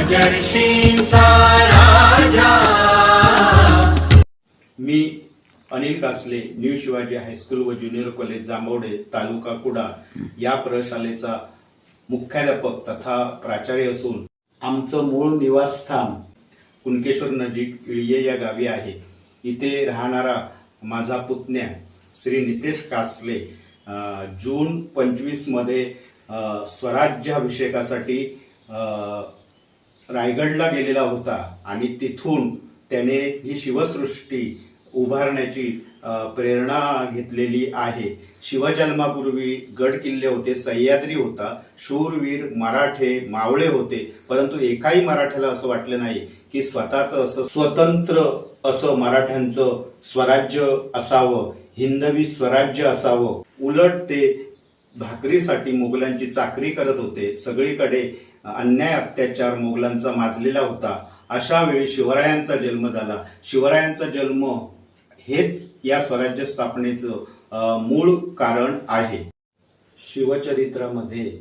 पंचदर्शींचा राजा. मी Anil Kasle new Shivaji high school व junior college Jambhavade तालुका कुडा या प्रशालेचा मुख्याध्यापक तथा प्राचार्य असून आमचं मूळ निवासस्थान कुणकेश्वर नजीक इळये या गावी आहे. इथे राहणारा माझा पुतण्या श्री नितेश कासले जून पंचवीसमध्ये स्वराज्याभिषेकासाठी रायगडला गेलेला होता आणि तिथून त्याने ही शिवसृष्टी उभारण्याची प्रेरणा घेतलेली आहे. शिवजन्मापूर्वी गड किल्ले होते सह्याद्री होता शूरवीर मराठे मावळे होते. परंतु एकाही मराठ्याला असं वाटलं नाही की स्वतःचं असं स्वतंत्र असं मराठ्यांचं स्वराज्य असावं हिंदवी स्वराज्य असावं. उलट ते भाकरीसाठी मुघलांची चाकरी करत होते. सगळीकडे अन्याय अत्याचार मुघलांचा माजलेला होता. अशा वेळी शिवरायांचा जन्म झाला. शिवरायांचा जन्म हेच या स्वराज्य स्थापनेचं मूळ कारण आहे. शिवचरित्रामध्ये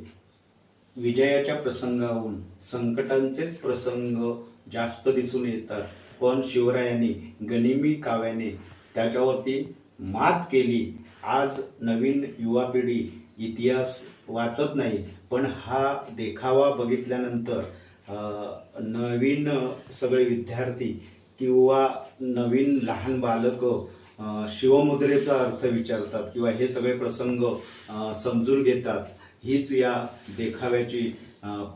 विजयाच्या प्रसंगाहून संकटांचेच प्रसंग जास्त दिसून येतात. पण शिवरायांनी गनिमी काव्याने त्याच्यावरती मात केली. आज नवीन युवा पिढी इतिहास वाचत नाही पण हा देखावा बघितल्यानंतर नवीन सगळे विद्यार्थी किंवा नवीन लहान बालकं शिवमुद्रेचा अर्थ विचारतात किंवा हे सगळे प्रसंग समजून घेतात हीच या देखाव्याची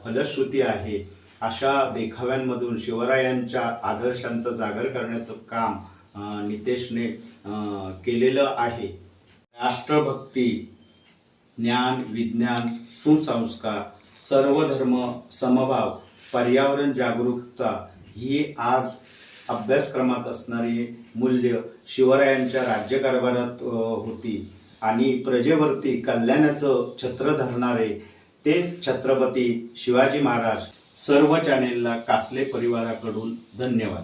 फलश्रुती आहे. अशा देखाव्यांमधून शिवरायांच्या आदर्शांचं जागर करण्याचं काम नितेशने केलेलं आहे. राष्ट्रभक्ती ज्ञान विज्ञान सुसंस्कार सर्वधर्म समभाव पर्यावरण जागरूकता ही आज अभ्यासक्रमात असणारी मूल्य शिवरायांच्या राज्यकारभारात होती. आणि प्रजेवरती कल्याणाचं छत्र धरणारे ते छत्रपती शिवाजी महाराज सर्व चॅनेलला कासले परिवाराकडून धन्यवाद.